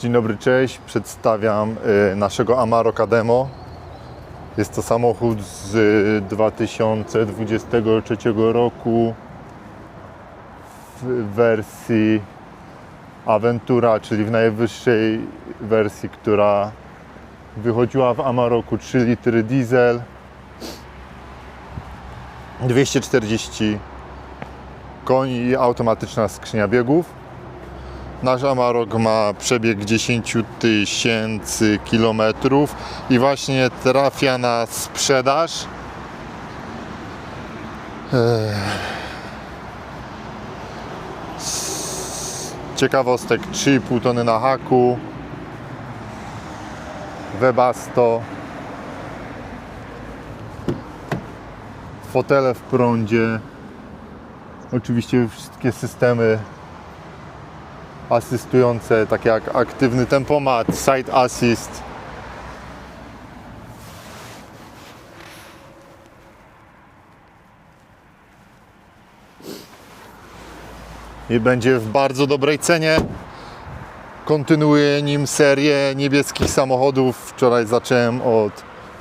Dzień dobry, cześć. Przedstawiam y, naszego Amarok Demo. Jest to samochód z y, 2023 roku w wersji Aventura, czyli w najwyższej wersji, która wychodziła w Amaroku 3 litry diesel. 240 koni i automatyczna skrzynia biegów. Nasz Amarok ma przebieg 10 tysięcy kilometrów i właśnie trafia na sprzedaż. Z Ciekawostek 3,5 tony na haku. Webasto. Fotele w prądzie. Oczywiście wszystkie systemy asystujące, takie jak aktywny tempomat, side assist. I będzie w bardzo dobrej cenie. Kontynuuję nim serię niebieskich samochodów. Wczoraj zacząłem od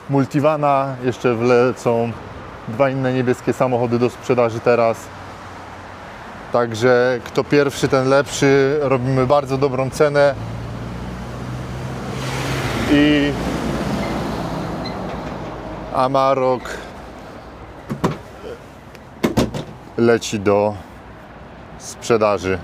Multivana, jeszcze wlecą dwa inne niebieskie samochody do sprzedaży teraz. Także kto pierwszy, ten lepszy. Robimy bardzo dobrą cenę. I Amarok leci do sprzedaży.